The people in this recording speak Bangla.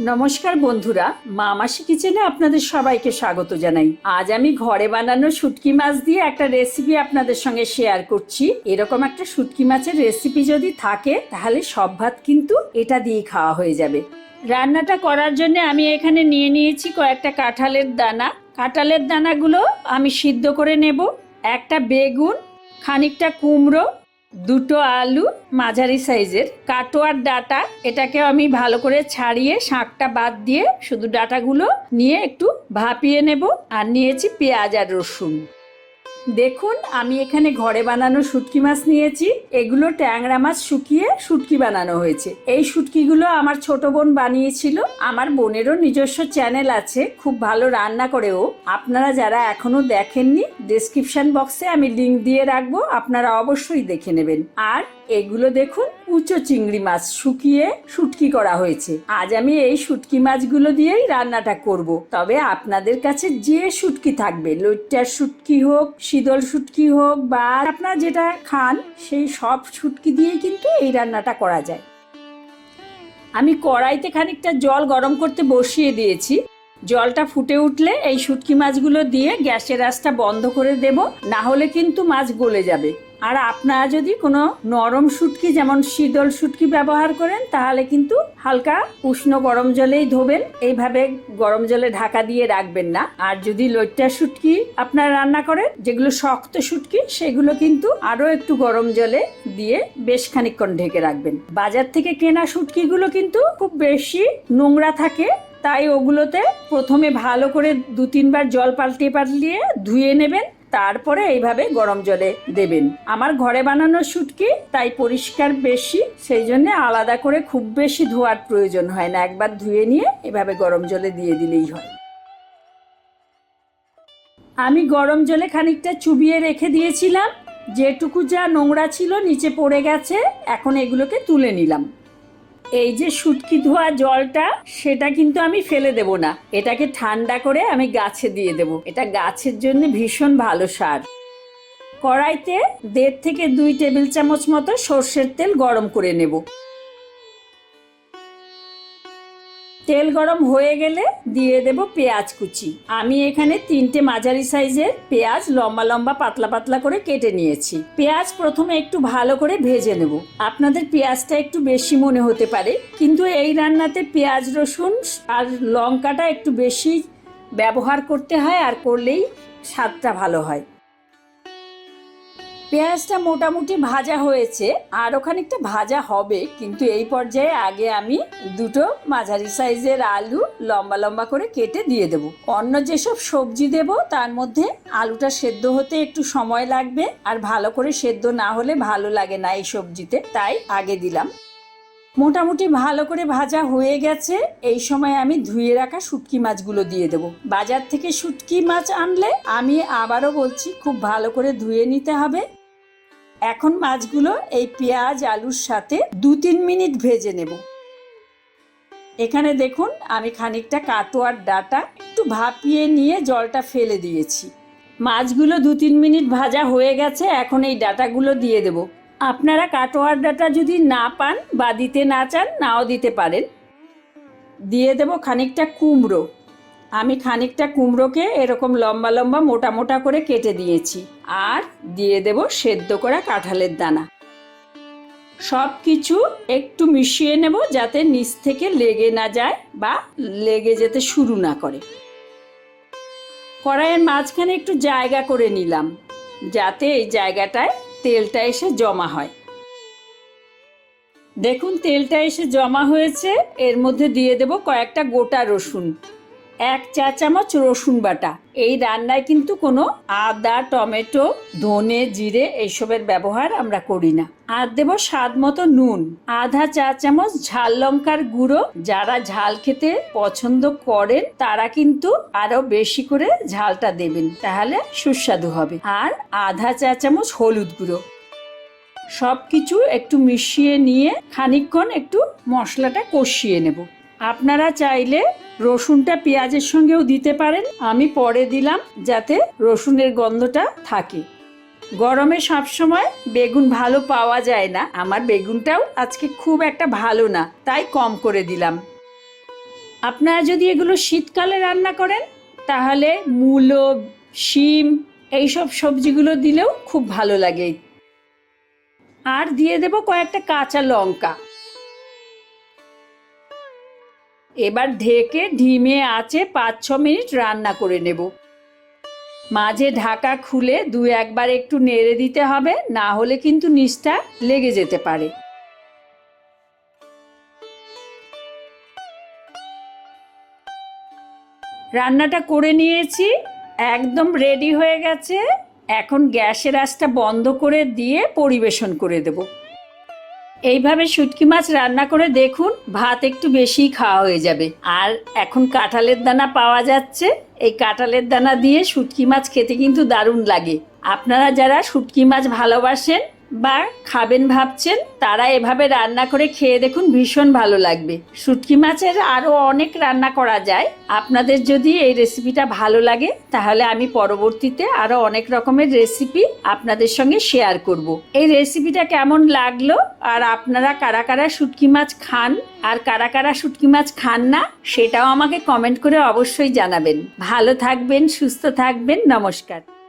নমস্কার বন্ধুরা মা মাসি কিচেনে আপনাদের সবাইকে স্বাগত জানাই। আজ আমি ঘরে বানানো শুটকি মাছ দিয়ে একটা রেসিপি আপনাদের সঙ্গে শেয়ার করছি। এরকম একটা শুটকি মাছের রেসিপি যদি থাকে, তাহলে সব ভাত কিন্তু এটা দিয়ে খাওয়া হয়ে যাবে। রান্নাটা করার জন্য আমি এখানে নিয়ে নিয়েছি কয়েকটা কাঁঠালের দানা। কাঁঠালের দানাগুলো আমি সিদ্ধ করে নেব। একটা বেগুন, খানিকটা কুমড়ো, দুটো আলু মাঝারি সাইজের। কাটোয়ার ডাটা এটাকে আমি ভালো করে ছাড়িয়ে শাঁকটা বাদ দিয়ে শুধু ডাটাগুলো নিয়ে একটু ভাপিয়ে নেব। আর নিয়েছি পেঁয়াজ আর রসুন। দেখুন, আমি এখানে ঘরে বানানো শুটকি মাছ নিয়েছি। এগুলো ট্যাংরা মাছ শুকিয়ে শুটকি বানানো হয়েছে। এই শুটকিগুলো আমার ছোট বোন বানিয়েছিল। আমার বোনেরও নিজস্ব চ্যানেল আছে। খুব ভালো রান্না করেও আপনারা যারা এখনও দেখেননি ডেসক্রিপশন বক্সে আমি লিঙ্ক দিয়ে রাখব। আপনারা অবশ্যই দেখে নেবেন। আর এগুলো দেখুন উঁচো চিংড়ি মাছ শুকিয়ে শুটকি করা হয়েছে। আজ আমি এই শুটকি মাছগুলো দিয়েই রান্নাটা করব। তবে আপনাদের কাছে যে শুটকি থাকবে, লইট্টার শুটকি হোক, শীতল শুটকি হোক বা আপনারা যেটা খান, সেই সব শুটকি দিয়েই কিন্তু এই রান্নাটা করা যায়। আমি কড়াইতে খানিকটা জল গরম করতে বসিয়ে দিয়েছি। জলটা ফুটে উঠলে এই শুটকি মাছগুলো দিয়ে গ্যাসের আঁচটা বন্ধ করে দেব। না হলে কিন্তু মাছ গলে যাবে। আর আপনারা যদি কোনো নরম শুটকি, যেমন শীতল শুটকি ব্যবহার করেন, তাহলে কিন্তু হালকা উষ্ণ গরম জলেই ধোবেন। এইভাবে গরম জলে ঢাকা দিয়ে রাখবেন না। আর যদি লইট্টা শুটকি আপনারা রান্না করেন, যেগুলো শক্ত শুটকি, সেগুলো কিন্তু আরও একটু গরম জলে দিয়ে বেশ খানিকক্ষণ ঢেকে রাখবেন। বাজার থেকে কেনা শুটকিগুলো কিন্তু খুব বেশি নোংরা থাকে, তাই ওগুলোতে প্রথমে ভালো করে দু তিনবার জল পাল্টিয়ে পাল্টিয়ে ধুয়ে নেবেন। তারপরে এইভাবে গরম জলে দেবেন। আমার ঘরে বানানো শুটকি তাই পরিষ্কার বেশি, সেই জন্য আলাদা করে খুব বেশি ধোয়ার প্রয়োজন হয় না। একবার ধুয়ে নিয়ে এভাবে গরম জলে দিয়ে দিলেই হয়। আমি গরম জলে খানিকটা চুবিয়ে রেখে দিয়েছিলাম। যেটুকু যা নোংরা ছিল নিচে পড়ে গেছে, এখন এগুলোকে তুলে নিলাম। এই যে শুটকি ধোয়া জলটা, সেটা কিন্তু আমি ফেলে দেব না। এটাকে ঠান্ডা করে আমি গাছে দিয়ে দেব। এটা গাছের জন্য ভীষণ ভালো সার। কড়াইতে দেড় থেকে দুই টেবিল চামচ মতো সর্ষের তেল গরম করে নেব। তেল গরম হয়ে গেলে দিয়ে দেব পেঁয়াজ কুচি। আমি এখানে তিনটে মাঝারি সাইজের পেঁয়াজ লম্বা লম্বা পাতলা পাতলা করে কেটে নিয়েছি। পেঁয়াজ প্রথমে একটু ভালো করে ভেজে নেব। আপনাদের পেঁয়াজটা একটু বেশি মনে হতে পারে, কিন্তু এই রান্নাতে পেঁয়াজ, রসুন আর লঙ্কাটা একটু বেশি ব্যবহার করতে হয় আর করলেই স্বাদটা ভালো হয়। পেঁয়াজটা মোটামুটি ভাজা হয়েছে আরও খানিকটা ভাজা হবে, কিন্তু এই পর্যায়ে আগে আমি দুটো মাঝারি সাইজের আলু লম্বা লম্বা করে কেটে দিয়ে দেব। অন্য যেসব সবজি দেব, তার মধ্যে আলুটা সেদ্ধ হতে একটু সময় লাগবে, আর ভালো করে সেদ্ধ না হলে ভালো লাগে না এই সবজিতে, তাই আগে দিলাম। মোটামুটি ভালো করে ভাজা হয়ে গেছে, এই সময় আমি ধুয়ে রাখা শুটকি মাছগুলো দিয়ে দেবো। বাজার থেকে শুটকি মাছ আনলে আমি আবারও বলছি, খুব ভালো করে ধুয়ে নিতে হবে। এখন মাছগুলো এই পেঁয়াজ, আলুর সাথে দু তিন মিনিট ভেজে নেব। এখানে দেখুন, আমি খানিকটা কাটোয়ার ডাটা একটু ভাপিয়ে নিয়ে জলটা ফেলে দিয়েছি। মাছগুলো দু তিন মিনিট ভাজা হয়ে গেছে, এখন এই ডাটাগুলো দিয়ে দেব। আপনারা কাটোয়ার ডাটা যদি না পান বা দিতে না চান, নাও দিতে পারেন। দিয়ে দেব খানিকটা কুমড়ো। আমি খানিকটা কুমড়োকে এরকম লম্বা লম্বা মোটা মোটা করে কেটে দিয়েছি। আর দিয়ে দেব সেদ্ধ করা কাঁঠালের দানা। সব কিছু একটু মিশিয়ে নেব যাতে নিচ থেকে লেগে না যায় বা লেগে যেতে শুরু না করে। কড়াইয়ের মাঝখানে একটু জায়গা করে নিলাম, যাতে এই জায়গাটায় তেলটা এসে জমা হয়। দেখুন তেলটা এসে জমা হয়েছে, এর মধ্যে দিয়ে দেব কয়েকটা গোটা রসুন। এক চা চামচ রসুন বাটা। এই রান্নায় কিন্তু কোনো আদা, টমেটো, ধনে জিরে এইসবের ব্যবহার আমরা করি না। আর দেব স্বাদ মতো নুন। আধা চা চামচ ঝাল লঙ্কার গুঁড়ো। যারা ঝাল খেতে পছন্দ করেন, তারা কিন্তু আরও বেশি করে ঝালটা দেবেন। তাহলে সুস্বাদু হবে। আর আধা চা চামচ হলুদ গুঁড়ো। সব কিছু একটু মিশিয়ে নিয়ে খানিকক্ষণ একটু মশলাটা কষিয়ে নেব। আপনারা চাইলে রসুনটা পেঁয়াজের সঙ্গেও দিতে পারেন। আমি পরে দিলাম যাতে রসুনের গন্ধটা থাকে। গরমে সবসময় বেগুন ভালো পাওয়া যায় না। আমার বেগুনটাও আজকে খুব একটা ভালো না, তাই কম করে দিলাম। আপনারা যদি এগুলো শীতকালে রান্না করেন, তাহলে মূলো, শিম, এইসব সবজিগুলো দিলেও খুব ভালো লাগে। আর দিয়ে দেব কয়েকটা কাঁচা লঙ্কা। এবার ঢেকে ঢিমে আছে পাঁচ ছ মিনিট রান্না করে নেব। মাঝে ঢাকা খুলে দু একবার একটু নেড়ে দিতে হবে, না হলে কিন্তু নিচটা লেগে যেতে পারে। রান্নাটা করে নিয়েছি, একদম রেডি হয়ে গেছে। এখন গ্যাসের আঁচটা বন্ধ করে দিয়ে পরিবেশন করে দেব। এইভাবে শুটকি মাছ রান্না করে দেখুন, ভাত একটু বেশি খাওয়া হয়ে যাবে। আর এখন কাঁঠালের দানা পাওয়া যাচ্ছে। এই কাঁঠালের দানা দিয়ে শুটকি মাছ খেতে কিন্তু দারুণ লাগে। আপনারা যারা শুটকি মাছ ভালোবাসেন বা খাবেন ভাবছেন, তারা এভাবে রান্না করে খেয়ে দেখুন ভীষণ ভালো লাগবে। শুটকি মাছের আরও অনেক রান্না করা যায়। আপনাদের যদি এই রেসিপিটা ভালো লাগে, তাহলে আমি পরবর্তীতে আরও অনেক রকমের রেসিপি আপনাদের সঙ্গে শেয়ার করব। এই রেসিপিটা কেমন লাগল? আর আপনারা কারা কারা শুটকি মাছ খান আর কারা কারা শুটকি মাছ খান না, সেটাও আমাকে কমেন্ট করে অবশ্যই জানাবেন। ভালো থাকবেন, সুস্থ থাকবেন, নমস্কার।